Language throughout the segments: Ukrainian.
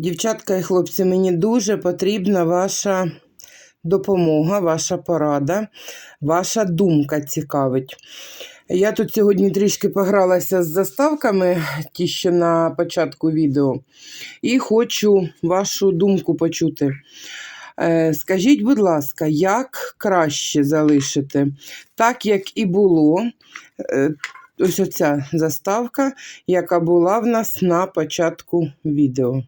Дівчатка і хлопці, мені дуже потрібна ваша допомога, ваша порада, ваша думка цікавить. Я тут сьогодні трішки погралася з заставками, ті, що на початку відео, і хочу вашу думку почути. Е, Скажіть, будь ласка, як краще залишити? Так, як і було. Е, Ось оця заставка, яка була в нас на початку відео.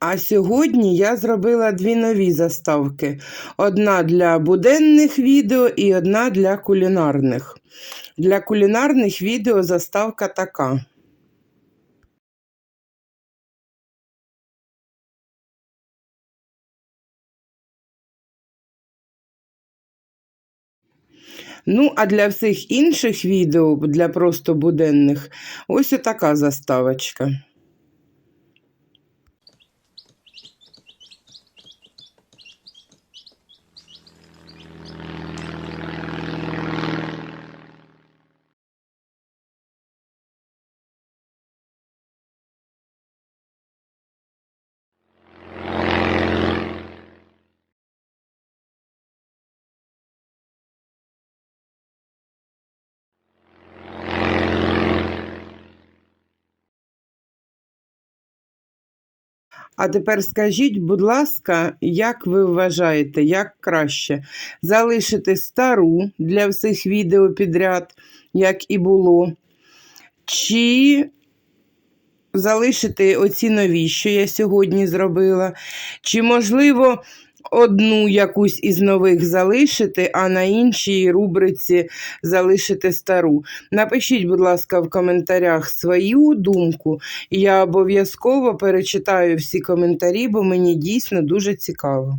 А сьогодні я зробила дві нові заставки: одна для буденних відео і одна для кулінарних. Для кулінарних відео заставка така. Ну, а для всіх інших відео, для просто буденних, ось така заставочка. А тепер скажіть, будь ласка, як ви вважаєте, як краще? Залишити стару для всіх відео підряд, як і було, чи залишити оці нові, що я сьогодні зробила, чи, можливо, одну якусь із нових залишити, а на іншій рубриці залишити стару. Напишіть, будь ласка, в коментарях свою думку. Я обов'язково перечитаю всі коментарі, бо мені дійсно дуже цікаво.